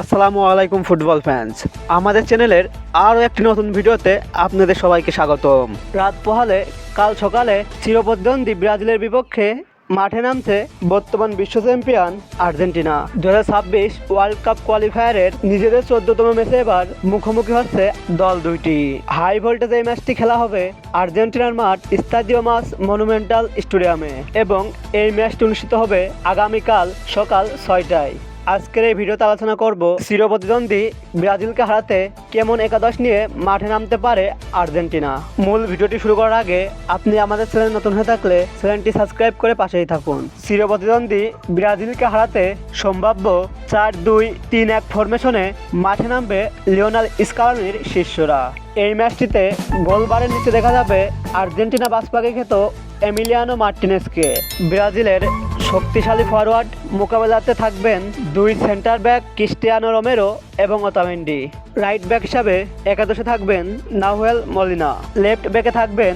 আসসালামু আলাইকুম football fans আমাদের চ্যানেলের আরও একটি নতুন ভিডিওতে আপনাদের সবাইকে স্বাগতম। রাত পোহালে, কাল সকালে চিরপ্রতিদ্বন্দ্বী ব্রাজিলের বিপক্ষে মাঠে নামছে বর্তমান বিশ্ব চ্যাম্পিয়ন আর্জেন্টিনা। দু ছাব্বিশ ওয়ার্ল্ড কাপ কোয়ালিফায়ারের নিজেদের চোদ্দতম ম্যাচে এবার মুখোমুখি হচ্ছে দল দুইটি। হাই ভোল্টেজ এই ম্যাচটি খেলা হবে আর্জেন্টিনার মাঠ স্টাডিও মাস মনুমেন্টাল স্টেডিয়ামে এবং এই ম্যাচটি অনুষ্ঠিত হবে আগামীকাল সকাল ছয়টায়। আজকের এই ভিডিওতে আলোচনা করব চিরপ্রতিদ্বন্দ্বী ব্রাজিলকে হারাতে কেমন একাদশ নিয়ে মাঠে নামতে পারে আর্জেন্টিনা। মূল ভিডিওটি শুরু করার আগে আপনি আমাদের চ্যানেল নতুন হয়ে থাকলে চ্যানেলটি সাবস্ক্রাইব করে পাশেই থাকুন। চিরপ্রতিদ্বন্দ্বী ব্রাজিলকে হারাতে সম্ভাব্য চার দুই তিন এক ফরমেশনে মাঠে নামবে লিওনাল স্কালানির শিষ্যরা। এই ম্যাচটিতে গোলবারের নিচে দেখা যাবে আর্জেন্টিনা বাসপাকে খেত এমিলিয়ানো মার্টিনেসকে। ব্রাজিলের শক্তিশালী ফরওয়ার্ড মোকাবেলাতে থাকবেন দুই সেন্টার ব্যাক ক্রিস্টিয়ানো রোমেরো এবং ওতামেন্ডি। রাইট ব্যাক হিসাবে একাদশে থাকবেন নাহুয়েল মলিনা। লেফট ব্যাকে থাকবেন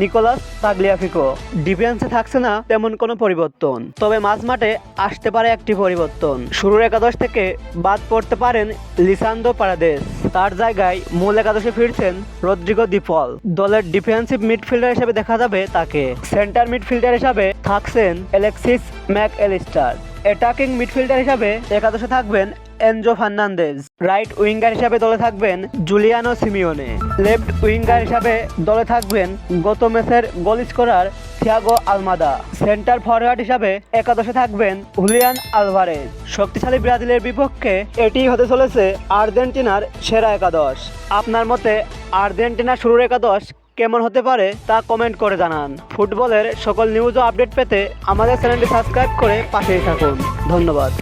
নিকোলাস তাগলিয়াফিকো, ডিফেন্সে থাকছে না তেমন কোনো পরিবর্তন, তবে মাঝ মাঠে আসতে পারে একটি পরিবর্তন। শুরুর একাদশ থেকে বাদ পড়তে পারেন লিসান্দো পারাদেশ তার জায়গায় মূল একাদশে ফিরছেন রদ্রিগো দিপল দলের ডিফেন্সিভ মিডফিল্ডার হিসেবে দেখা যাবে তাকে। সেন্টার মিডফিল্ডার হিসাবে থাকছেন Alexis Mac Allister attacking midfielder হিসাবে একাদশে থাকবেন এনজো ফার্নান্দেজ। রাইট উইঙ্গার হিসাবে দলে থাকবেন জুলিয়ানো সিমিওনে। লেফট উইঙ্গার হিসাবে দলে থাকবেন গত ম্যাচের goal scorer Thiago Almada. Centre forward হিসাবে একাদশে থাকবেন হুলিয়ান আলভারেজ। শক্তিশালী ব্রাজিলের বিপক্ষে এটি হতে চলেছে আর্জেন্টিনার সেরা একাদশ। আপনার মতে আর্জেন্টিনার শুরুর একাদশ কেমন হতে পারে তা কমেন্ট করে জানান। ফুটবলের সকল নিউজ ও আপডেট পেতে আমাদের চ্যানেলটি সাবস্ক্রাইব করে পাশেই থাকুন। ধন্যবাদ।